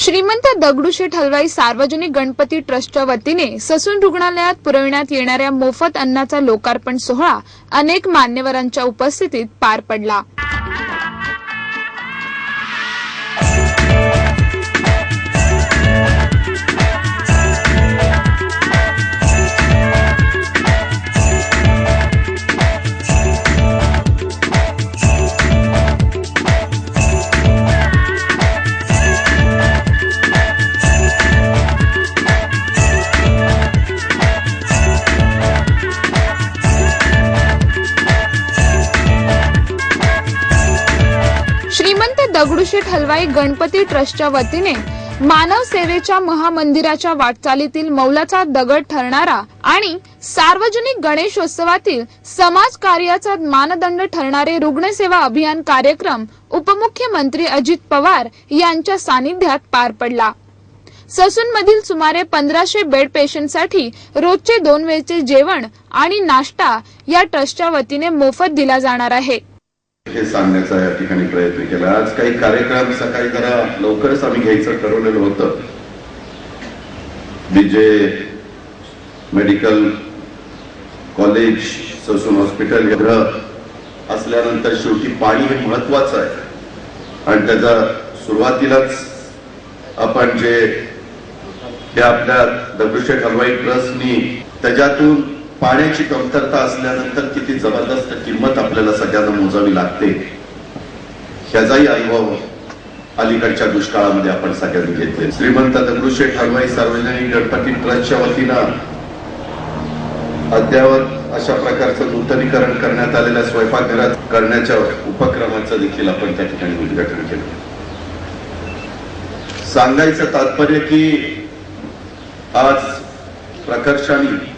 श्रीमंत दगडूशेठ हलवाई सार्वजनिक गणपती ट्रस्टच्या वतीने ससून रुग्णालयात पुरविण्यात येणाऱ्या मोफत अन्नाचा लोकार्पण सोहळा अनेक मान्यवरांच्या उपस्थितीत पार पडला. श्रीमंत दगडूशेठ हलवाई गणपती ट्रस्टच्या वतीने मानव सेवेच्या महामंदिराच्या वाटचालीतील मौलाचा दगड ठरणारा आणि सार्वजनिक गणेशोत्सवातील समाज कार्याचा मानदंड ठरणारे रुग्णसेवा अभियान कार्यक्रम उपमुख्यमंत्री अजित पवार यांच्या सानिध्यात पार पडला. ससून मधील सुमारे पंधराशे बेड पेशंटसाठी रोजचे दोन वेळचे जेवण आणि नाश्ता या ट्रस्टच्या वतीने मोफत दिला जाणार आहे. हे सांगण्याचा या ठिकाणी प्रयत्न केला. आज काही कार्यक्रम सकाळी जरा लवकरच आम्ही घ्यायचं ठरवलेलं होतं. Vijay medical college Sassoon hospital ग्रह असल्यानंतर शेवटी पाणी हे महत्वाचं आहे. आणि त्याचा सुरुवातीलाच आपण जे हे आपल्या दगडूशेठ हलवाई ट्रस्टनी त्याच्यातून पाण्याची कमतरता असल्यानंतर किती जबरदस्त किंमत आपल्याला सगळ्यांना मोजावी लागते. ह्याचाही अनुभव अलीकडच्या दुष्काळामध्ये आपण सगळ्यांनी घेतले श्रीमंत दगडूशेठ हलवाई सार्वजनिक गणपती ट्रस्टच्या वतीनं अद्यावत अशा प्रकारचं नूतनीकरण करण्यात आलेल्या स्वयंपाकघरात करण्याच्या उपक्रमाचं देखील आपण त्या ठिकाणी उद्घाटन केलं. सांगायचं तात्पर्य की आज प्रकर्षाने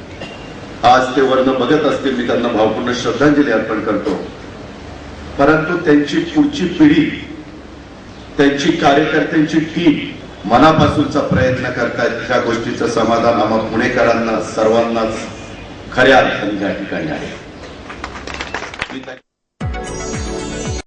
आज ते वर्ण बघत असतील मी त्यांना भावपूर्ण श्रद्धांजली अर्पण करतो. परंतु त्यांची पुढची पिढी त्यांची कार्यकर्त्यांची टीम मनापासूनचा प्रयत्न करतात ह्या गोष्टीचं समाधान आम्हा पुणेकरांना सर्वांनाच खऱ्या अर्थाने या ठिकाणी आहे.